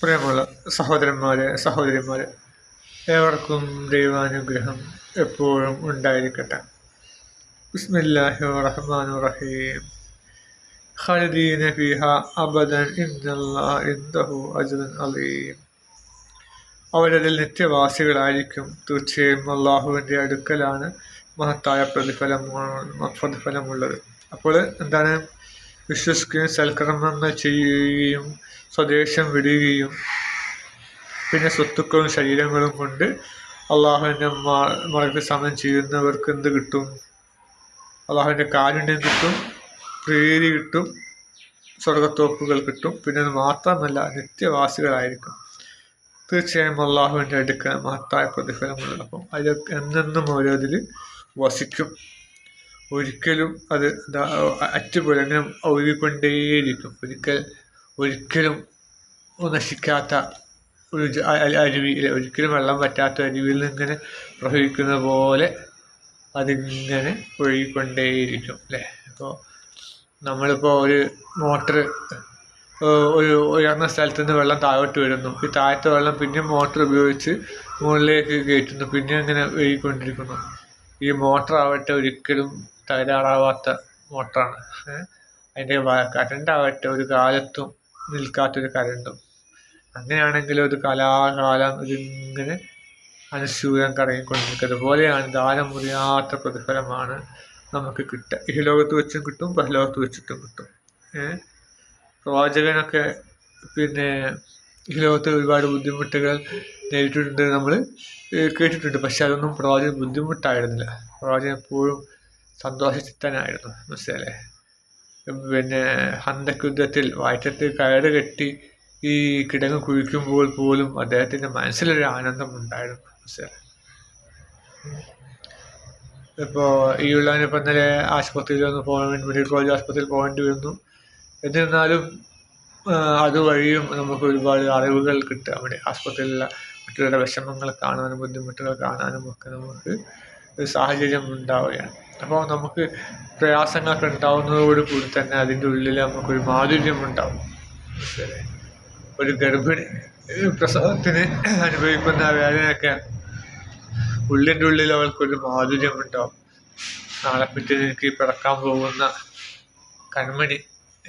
പ്രിയമുള്ള സഹോദരന്മാരെ സഹോദരിമാരെ ഏവർക്കും ദൈവാനുഗ്രഹം എപ്പോഴും ഉണ്ടായിരിക്കട്ടെ. ബിസ്മില്ലാഹി റഹ്മാൻ റഹീം ഫീഹ അബദൻ ഇന്നല്ലാ ഇൻദഹു അജ്റൻ അലീം. അവരതിൽ നിത്യവാസികളായിരിക്കും. തീർച്ചയായും അള്ളാഹുവിന്റെ അടുക്കലാണ് മഹത്തായ പ്രതിഫലം പ്രതിഫലമുള്ളത്. അപ്പോൾ എന്താണ് വിശ്വസിക്കുകയും സൽക്കർമ്മങ്ങൾ ചെയ്യുകയും സ്വദേശം വിടുകയും പിന്നെ സ്വത്തുക്കളും ശരീരങ്ങളും കൊണ്ട് അള്ളാഹുവിന്റെ മറക്ക് സമയം ചെയ്യുന്നവർക്ക് എന്ത് കിട്ടും? അള്ളാഹുവിന്റെ കാരുണ്യം കിട്ടും പ്രീതി കിട്ടും സ്വർഗത്തോപ്പുകൾ കിട്ടും. പിന്നെ അത് മാത്രമല്ല നിത്യവാസികളായിരിക്കും. തീർച്ചയായും അള്ളാഹുവിന്റെ അടുക്കൽ മഹത്തായ പ്രതിഫലമുള്ളപ്പം അതിൽ എന്നെന്നും ഓരോതിൽ വസിക്കും. ഒരിക്കലും അത് അറ്റുപോലെ അങ്ങനെ ഒഴുകിക്കൊണ്ടേയിരിക്കും. ഒരിക്കൽ ഒരിക്കലും നശിക്കാത്ത ഒരു അരുവി ഒരിക്കലും വെള്ളം പറ്റാത്ത അരുവിയിൽ നിന്നിങ്ങനെ പ്രവഹിക്കുന്ന പോലെ അതിങ്ങനെ ഒഴുകിക്കൊണ്ടേയിരിക്കും അല്ലേ? അപ്പോൾ നമ്മളിപ്പോൾ ഒരു മോട്ടർ ഒരു ഉയർന്ന സ്ഥലത്ത് നിന്ന് വെള്ളം താഴോട്ട് വരുന്നു. ഈ താഴത്തെ വെള്ളം പിന്നെ മോട്ടർ ഉപയോഗിച്ച് മുകളിലേക്ക് കയറ്റുന്നു. പിന്നെ അങ്ങനെ ഒഴുകിക്കൊണ്ടിരിക്കുന്നു. ഈ മോട്ടർ ആവട്ടെ ഒരിക്കലും തകരാറാവാത്ത മോട്ടറാണ്. അതിന്റെ കരണ്ടാവട്ടെ ഒരു കാലത്തും നിൽക്കാത്തൊരു കരണ്ടും അങ്ങനെയാണെങ്കിൽ ഒരു കലാകാലം ഇതിങ്ങനെ അനുസ്യൂരം കറങ്ങിക്കൊണ്ടിരിക്കും അതുപോലെയാണ് ദാനം മുറിയാത്ത പ്രതിഫലമാണ് നമുക്ക് കിട്ടുക. ഈ ലോകത്ത് വെച്ചും കിട്ടും പരലോകത്ത് വെച്ചിട്ടും കിട്ടും. പ്രവാചകനൊക്കെ പിന്നെ ലോകത്ത് ഒരുപാട് ബുദ്ധിമുട്ടുകൾ നേരിട്ടിട്ടുണ്ട് നമ്മൾ കേട്ടിട്ടുണ്ട്. പക്ഷെ അതൊന്നും പ്രവാചകൻ ബുദ്ധിമുട്ടായിരുന്നില്ല. പ്രവാചകൻ എപ്പോഴും സന്തോഷചിത്തനായിരുന്നു മനസ്സിലല്ലേ പിന്നെ ഹന്തക്കുദ്ധത്തിൽ വയറ്റത്ത് കയറ് കെട്ടി ഈ കിടങ്ങ് കുഴിക്കുമ്പോൾ പോലും അദ്ദേഹത്തിന്റെ മനസ്സിലൊരു ആനന്ദം ഉണ്ടായിരുന്നു മനസ്സിലായി ഇപ്പോൾ ഈ ഉള്ളവനിപ്പോൾ ഇന്നലെ ആശുപത്രിയിൽ ഒന്ന് പോകാൻ വേണ്ടി മെഡിക്കൽ കോളേജ് ആശുപത്രിയിൽ പോകേണ്ടി വരുന്നു. എന്നിരുന്നാലും അതുവഴിയും നമുക്ക് ഒരുപാട് അറിവുകൾ കിട്ടുക അവിടെ ആശുപത്രിയിലുള്ള മറ്റുള്ളവരുടെ വിഷമങ്ങൾ കാണാനും ബുദ്ധിമുട്ടുകൾ കാണാനും ഒക്കെ നമുക്ക് ഒരു സാഹചര്യം ഉണ്ടാവുകയാണ്. അപ്പോൾ നമുക്ക് പ്രയാസങ്ങളൊക്കെ ഉണ്ടാവുന്നതോട് കൂടി തന്നെ അതിന്റെ ഉള്ളിൽ നമുക്കൊരു മാധുര്യം ഉണ്ടാവും. ഒരു ഗർഭിണി പ്രസവത്തിന് അനുഭവിക്കുന്ന വേദനയൊക്കെ ഉള്ളിന്റെ ഉള്ളിൽ അവൾക്കൊരു മാധുര്യം ഉണ്ടാവും. നാളെ പിറ്റേ എനിക്ക് പിറക്കാൻ പോകുന്ന കൺമണി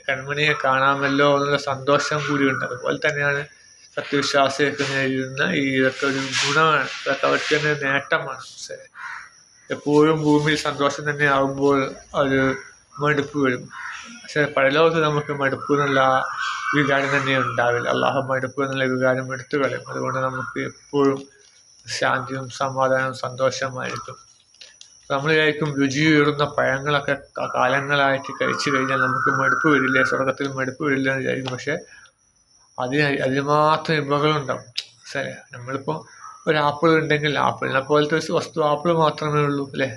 കൺമണിയെ കാണാമല്ലോ എന്നുള്ള സന്തോഷം കൂടിയുണ്ട് അതുപോലെ തന്നെയാണ് സത്യവിശ്വാസിയൊക്കെ നേരിടുന്ന ഈ ഇതൊക്കെ ഒരു ഗുണമാണ്. ഇതൊക്കെ അവർക്ക് തന്നെ നേട്ടമാണ്. എപ്പോഴും ഭൂമിയിൽ സന്തോഷം തന്നെ ആകുമ്പോൾ ഒരു മടുപ്പ് വരും. പക്ഷെ പരലോകത്ത് നമുക്ക് മടുപ്പ് എന്നുള്ള വികാരം തന്നെ ഉണ്ടാവില്ല. അള്ളാഹു മടുപ്പ് എന്നുള്ള വികാരം എടുത്തു കളയും. അതുകൊണ്ട് നമുക്ക് എപ്പോഴും ശാന്തിയും സമാധാനവും സന്തോഷമായിരിക്കും. നമ്മൾ വിചാരിക്കും ഉയർന്ന പഴങ്ങളൊക്കെ കാലങ്ങളായിട്ട് കഴിച്ചു കഴിഞ്ഞാൽ നമുക്ക് മടുപ്പ് വരില്ല? സ്വർഗത്തിൽ മടുപ്പ് വരില്ല എന്ന് വിചാരിക്കും. പക്ഷെ അതിന് അതിന് മാത്രം ഇമ്പകളുണ്ടാവും ശരി നമ്മളിപ്പോൾ ഒരു ആപ്പിൾ ഉണ്ടെങ്കിൽ ആപ്പിളിനെ പോലത്തെ വസ്തു ആപ്പിൾ മാത്രമേ ഉള്ളൂ അല്ലേ?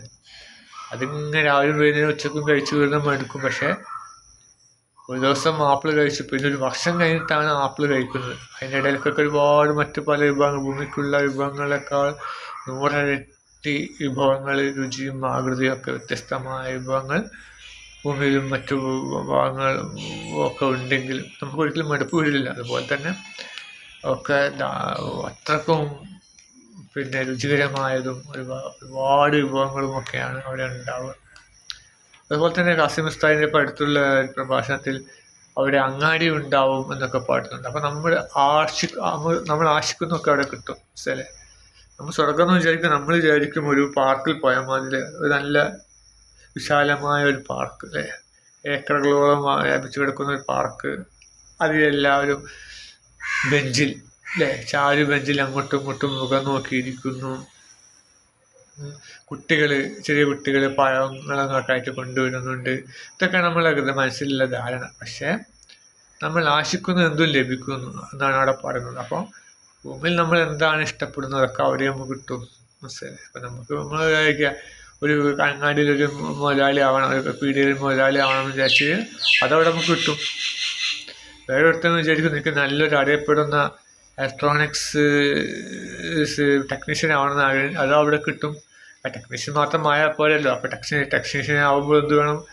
അതിങ്ങനെ രാവിലെ വൈകുന്നേരം ഉച്ചക്കും കഴിച്ചു വരുന്ന മടുക്കും. പക്ഷേ ഒരു ദിവസം ആപ്പിൾ കഴിച്ചു. പിന്നെ ഒരു വർഷം കഴിഞ്ഞിട്ടാണ് ആപ്പിൾ കഴിക്കുന്നത്. അതിന്റെ ഇടയിലൊക്കെ ഒരുപാട് മറ്റു പല വിഭവങ്ങൾ ഭൂമിക്കുള്ള വിഭവങ്ങളെക്കാൾ നൂറരട്ടി വിഭവങ്ങൾ രുചിയും ആകൃതിയും ഒക്കെ വ്യത്യസ്തമായ വിഭവങ്ങൾ ഭൂമിയിലും മറ്റു ഭാഗങ്ങളും ഒക്കെ ഉണ്ടെങ്കിലും നമുക്ക് ഒരിക്കലും മടുപ്പ് വരില്ല. അതുപോലെ തന്നെ ഒക്കെ അത്രക്കും പിന്നെ രുചികരമായതും ഒരുപാട് വിഭവങ്ങളും ഒക്കെയാണ് അവിടെ ഉണ്ടാവുക. അതുപോലെ തന്നെ കാസിം ഉസ്താദിന്റെ ഇപ്പോൾ അടുത്തുള്ള പ്രഭാഷണത്തിൽ അവിടെ അങ്ങാടി ഉണ്ടാവും എന്നൊക്കെ പാടുന്നുണ്ട്. അപ്പം നമ്മൾ ആശി നമ്മൾ ആശിക്കുന്നൊക്കെ അവിടെ കിട്ടും സ്ഥലം നമ്മൾ സ്വർഗം എന്ന് വിചാരിക്കും നമ്മൾ വിചാരിക്കും ഒരു പാർക്കിൽ പോയാൽ മതി ഒരു നല്ല വിശാലമായ ഒരു പാർക്ക് അല്ലേ? ഏക്കറുകളോളം വ്യാപിച്ചു കിടക്കുന്ന ഒരു പാർക്ക്. അതിലെല്ലാവരും ബെഞ്ചിൽ അല്ലേ ചാരു ബെഞ്ചിൽ അങ്ങോട്ടും ഇങ്ങോട്ടും മുഖം നോക്കിയിരിക്കുന്നു. കുട്ടികൾ ചെറിയ കുട്ടികൾ പഴങ്ങളൊക്കെ ആയിട്ട് കൊണ്ടുവരുന്നുണ്ട്. ഇതൊക്കെ നമ്മളെ മനസ്സിലുള്ള ധാരണ. പക്ഷേ നമ്മൾ ആശിക്കുന്ന എന്തും ലഭിക്കുന്നു എന്നാണ് അവിടെ പറയുന്നത്. അപ്പോൾ ഭൂമിയിൽ നമ്മൾ എന്താണ് ഇഷ്ടപ്പെടുന്നതൊക്കെ അവിടെ നമുക്ക് കിട്ടും. മനസ്സിലായി? അപ്പം നമുക്ക് നമ്മൾ വിചാരിക്കുക ഒരു അങ്ങാടിയിൽ ഒരു മുതലാളി ആവണം ഒരു പീടികയിൽ മുതലാളി ആവണം എന്ന് വിചാരിച്ച് അതവിടെ നമുക്ക് കിട്ടും. വേറെ ഒരുത്തെന്ന് വിചാരിക്കും നിനക്ക് നല്ലൊരു അറിയപ്പെടുന്ന ഇലക്ട്രോണിക്സ് ടെക്നീഷ്യൻ ആഗ്രഹം അതും അവിടെ കിട്ടും. ടെക്നീഷ്യൻ മാത്രം ആയാൽ പോരല്ലോ. അപ്പോൾ ടെക്നീഷ്യൻ ടെക്നീഷ്യൻ ആവുമ്പോൾ എന്ത് വേണം?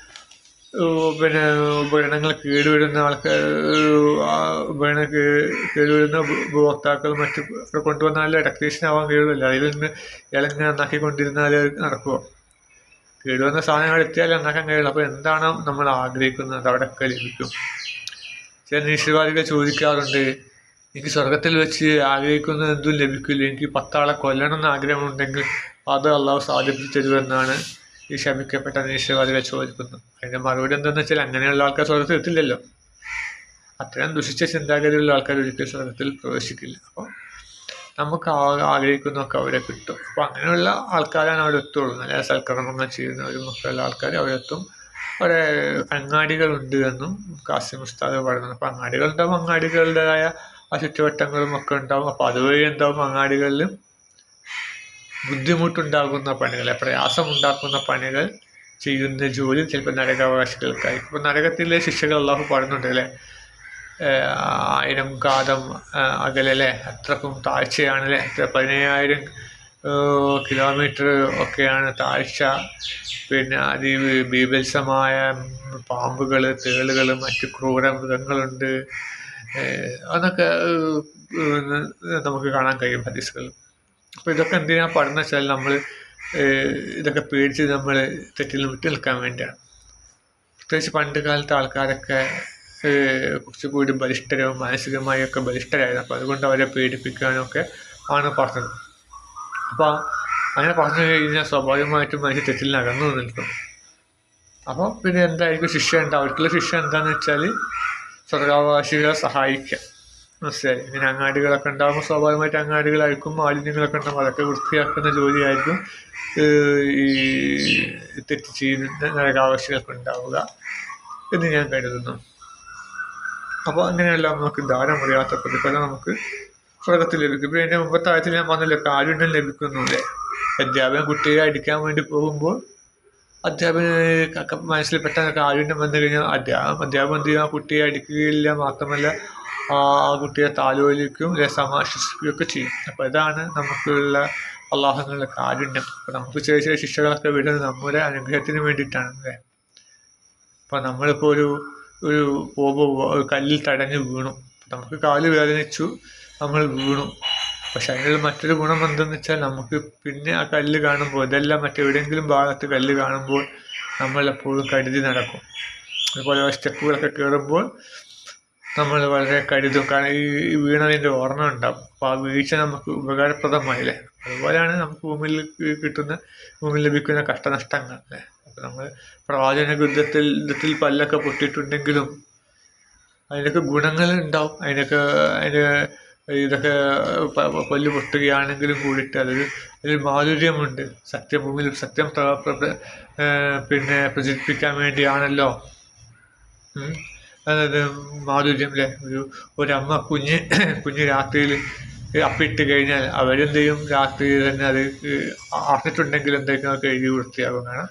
പിന്നെ ഉപകരണങ്ങൾ കേടുവരുന്ന ആൾക്കാർ ഉപകരണ കേടുവരുന്ന ഉപ- ഉപഭോക്താക്കൾ മറ്റു ഒക്കെ കൊണ്ടുവന്നാലേ ടെക്നീഷ്യൻ ആവാൻ കഴിയുള്ളൂ. അതിൽ നിന്ന് ഇളങ്ങനെ നന്നാക്കിക്കൊണ്ടിരുന്നാൽ നടക്കുമോ കേടുവന്ന സാധനങ്ങൾ എത്തിയാലേ നന്നാക്കാൻ കഴിയുള്ളൂ. അപ്പോൾ എന്താണ് നമ്മൾ ആഗ്രഹിക്കുന്നത്. അവിടെയൊക്കെ ലഭിക്കും. ചില നിരീശ്വരവാദികൾ ചോദിക്കാറുണ്ട്. എനിക്ക് സ്വർഗത്തിൽ വെച്ച് ആഗ്രഹിക്കുന്ന എന്തും ലഭിക്കില്ല. എനിക്ക് പത്താളെ കൊല്ലണം എന്ന് ആഗ്രഹമുണ്ടെങ്കിൽ അത് അള്ളാഹു സാധിപ്പിച്ചു തരുമെന്നാണ് ഈ ശമിക്കപ്പെട്ട നിരീശ്വരവാദികൾ ചോദിക്കുന്നത്. അതിന്റെ മറുപടി എന്താണെന്ന് വെച്ചാൽ അങ്ങനെയുള്ള ആൾക്കാർ സ്വർഗത്തിൽ എത്തില്ലല്ലോ അത്രയും ദുഷിച്ച ചിന്താഗതിയുള്ള ആൾക്കാർ ഒരിക്കലും സ്വർഗത്തിൽ പ്രവേശിക്കില്ല. അപ്പോൾ നമുക്ക് ആഗ്രഹിക്കുന്നൊക്കെ അവിടെ കിട്ടും. അപ്പോൾ അങ്ങനെയുള്ള ആൾക്കാരാണ് അവിടെ എത്തുള്ളൂ. നല്ല ചെയ്യുന്ന ഒരു ഒക്കെയുള്ള ആൾക്കാർ അവിടെ എത്തും. അവിടെ അങ്ങാടികളുണ്ട് എന്നും കാസിം ഉസ്താദ് പറയുന്നത് അപ്പോൾ അങ്ങാടികളുണ്ടാവും അങ്ങാടികളുടേതായ ആ ചുറ്റുവട്ടങ്ങളും ഒക്കെ ഉണ്ടാവും. അപ്പോൾ അതുവഴി എന്താവും അങ്ങാടികളിൽ ബുദ്ധിമുട്ടുണ്ടാകുന്ന പണികൾ പ്രയാസമുണ്ടാക്കുന്ന പണികൾ ചെയ്യുന്ന ജോലി ചിലപ്പോൾ നരകാവകാശികൾക്കായി. ഇപ്പോൾ നരകത്തിലെ ശിക്ഷകൾ അള്ളാഹു പാടുന്നുണ്ട് അല്ലേ? ആയിരം കാതം അകലല്ലേ അത്രക്കും താഴ്ചയാണല്ലേ? എത്ര പതിനയ്യായിരം കിലോമീറ്റർ ഒക്കെയാണ് താഴ്ച. പിന്നെ അതി ബീഭത്സമായ പാമ്പുകൾ തേളുകൾ മറ്റു ക്രൂര മൃഗങ്ങളുണ്ട് അതൊക്കെ നമുക്ക് കാണാൻ കഴിയും ഹദീസുകളിൽ. അപ്പോൾ ഇതൊക്കെ എന്തിനാണ് പഠനം വെച്ചാൽ നമ്മൾ ഇതൊക്കെ പേടിച്ച് നമ്മൾ തെറ്റിൽ വിട്ടു നിൽക്കാൻ വേണ്ടിയാണ്. പ്രത്യേകിച്ച് പണ്ട് കാലത്തെ ആൾക്കാരൊക്കെ കുറച്ച് കുറച്ചുകൂടി ബലിഷ്ഠരവും മാനസികമായും ഒക്കെ ബലിഷ്ഠരായിരുന്നു. അപ്പോൾ അതുകൊണ്ട് അവരെ പേടിപ്പിക്കാനും ഒക്കെ ആണ് പറഞ്ഞത് അപ്പോൾ അങ്ങനെ പറഞ്ഞു കഴിഞ്ഞാൽ സ്വാഭാവികമായിട്ടും മനുഷ്യ തെറ്റിൽ നടന്നു നിൽക്കും. അപ്പോൾ പിന്നെ എന്തായിരിക്കും ശിക്ഷ ഉണ്ടാവും അവർക്കുള്ള ശിക്ഷ എന്താണെന്ന് വെച്ചാൽ സ്വർഗാവകാശികളെ സഹായിക്കുക മനസ്സിലായി? ഇങ്ങനെ അങ്ങാടികളൊക്കെ ഉണ്ടാകുമ്പോൾ സ്വാഭാവികമായിട്ട് അങ്ങാടികളായിരിക്കും മാലിന്യങ്ങളൊക്കെ ഉണ്ടാകും അതൊക്കെ വൃത്തിയാക്കുന്ന ജോലിയായിരിക്കും. ഈ തെറ്റ് ചെയ്യുന്ന നരകാവകാശികൾക്ക് ഉണ്ടാവുക എന്ന് ഞാൻ കരുതുന്നു. അപ്പോൾ അങ്ങനെയെല്ലാം നമുക്ക് ധാരമറിയാത്ത പ്രതിഫലം നമുക്ക് സ്വർഗത്തിൽ ലഭിക്കും. പിന്നെ എന്റെ മുമ്പത്തെ ആയത്തിൽ ഞാൻ പറഞ്ഞല്ലോ കാരുണ്യം ലഭിക്കുന്നു അല്ലേ? അധ്യാപകൻ കുട്ടിയെ അടിക്കാൻ വേണ്ടി പോകുമ്പോൾ അധ്യാപകന് മനസ്സിൽ പെട്ടെന്ന് കാരുണ്യം വന്നു കഴിഞ്ഞാൽ അധ്യാപകം അധ്യാപകൻ എന്ത് ചെയ്യും ആ കുട്ടിയെ അടിക്കുകയില്ല മാത്രമല്ല ആ കുട്ടിയെ താലോലിക്കും അല്ലെ സമാശ്വസിക്കുകയൊക്കെ ചെയ്യും. അപ്പോൾ ഇതാണ് നമുക്കുള്ള അള്ളാഹുനുള്ള കാരുണ്യം. അപ്പോൾ നമുക്ക് ചെറിയ ചെറിയ ശിക്ഷകളൊക്കെ വിടുന്നത് നമ്മുടെ അനുഗ്രഹത്തിന് വേണ്ടിയിട്ടാണ് അല്ലേ? അപ്പോൾ നമ്മളിപ്പോൾ ഒരു ഒരു പോകുമ്പോൾ കല്ലിൽ തടഞ്ഞ് വീണു. നമുക്ക് കാൽ വേദനിച്ചു നമ്മൾ വീണു. പക്ഷെ അതിനുള്ള മറ്റൊരു ഗുണം എന്തെന്ന് വെച്ചാൽ നമുക്ക് പിന്നെ ആ കല്ല് കാണുമ്പോൾ ഇതെല്ലാം മറ്റെവിടെയെങ്കിലും ഭാഗത്ത് കല്ല് കാണുമ്പോൾ നമ്മൾ എപ്പോഴും കരുതി നടക്കും. അതുപോലെ സ്റ്റെപ്പുകളൊക്കെ കയറുമ്പോൾ നമ്മൾ വളരെ കരുതും. കാരണം ഈ വീണതിന്റെ ഓർമ്മ ഉണ്ടാവും. അപ്പോൾ ആ വീഴ്ച നമുക്ക് ഉപകാരപ്രദമായില്ലേ? അതുപോലെയാണ് നമുക്ക് ഭൂമിയിൽ കിട്ടുന്ന ഭൂമിയിൽ ലഭിക്കുന്ന കഷ്ടനഷ്ടങ്ങൾ അല്ലേ? അപ്പോൾ നമ്മൾ പ്രവാചന യുദ്ധത്തിൽ യുദ്ധത്തിൽ പല്ലൊക്കെ പൊട്ടിയിട്ടുണ്ടെങ്കിലും അതിനൊക്കെ ഗുണങ്ങൾ ഉണ്ടാവും. അതിനൊക്കെ അതിന് ഇതൊക്കെ പല്ല് പൊട്ടുകയാണെങ്കിലും കൂടിയിട്ട് അതൊരു ഒരു മാധുര്യമുണ്ട്. സത്യഭൂമിയിൽ സത്യം പിന്നെ പ്രചരിപ്പിക്കാൻ വേണ്ടിയാണല്ലോ. അതായത് മാധുര്യം അല്ലേ ഒരു ഒരമ്മ കുഞ്ഞ് കുഞ്ഞ് രാത്രിയിൽ അപ്പിട്ട് കഴിഞ്ഞാൽ അവരെന്ത് ചെയ്യും രാത്രിയിൽ തന്നെ അത് അറിഞ്ഞിട്ടുണ്ടെങ്കിൽ എന്തൊക്കെയോ കഴുകി വൃത്തിയാകും കാരണം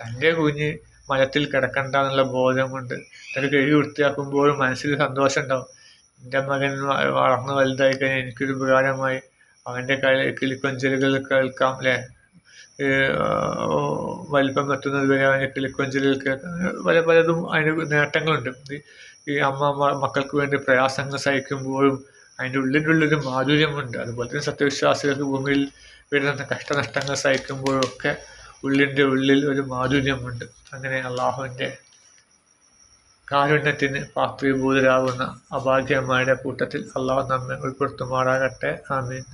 തന്റെ കുഞ്ഞ് മലത്തിൽ കിടക്കണ്ട എന്നുള്ള ബോധം കൊണ്ട് അതൊക്കെ കഴുകി വൃത്തിയാക്കുമ്പോഴും മനസ്സിൽ സന്തോഷം ഉണ്ടാവും എന്റെ മകൻ വളർന്ന് വലുതായി കഴിഞ്ഞാൽ എനിക്കൊരു ഉപകാരമായി. അവന്റെ കളി കിളിക്കൊഞ്ചലുകൾ കേൾക്കാം അല്ലേ? വലിപ്പം എത്തുന്നത് വരെ അവന്റെ കിളിക്കൊഞ്ചലുകൾ കേൾക്കാം. പല പലതും അതിന് നേട്ടങ്ങളുണ്ട്. ഈ- അമ്മ മക്കൾക്ക് വേണ്ടി പ്രയാസങ്ങൾ സഹിക്കുമ്പോഴും അതിന്റെ ഉള്ളിന്റെ ഉള്ളൊരു മാധുര്യമുണ്ട്. അതുപോലെ തന്നെ സത്യവിശ്വാസികൾക്ക് ഭൂമിയിൽ വരുന്ന കഷ്ടനഷ്ടങ്ങൾ സഹിക്കുമ്പോഴൊക്കെ ഉള്ളിന്റെ ഉള്ളിൽ ഒരു മാധുര്യമുണ്ട്. അങ്ങനെ അള്ളാഹുവിന്റെ കാരുണ്യത്തിന് പാത്രീഭൂതരാകുന്ന അഭാഗ്യന്മാരുടെ കൂട്ടത്തിൽ അള്ളാഹു നമ്മെ ഉൾപ്പെടുത്തുമാറാകട്ടെ. ആമീൻ.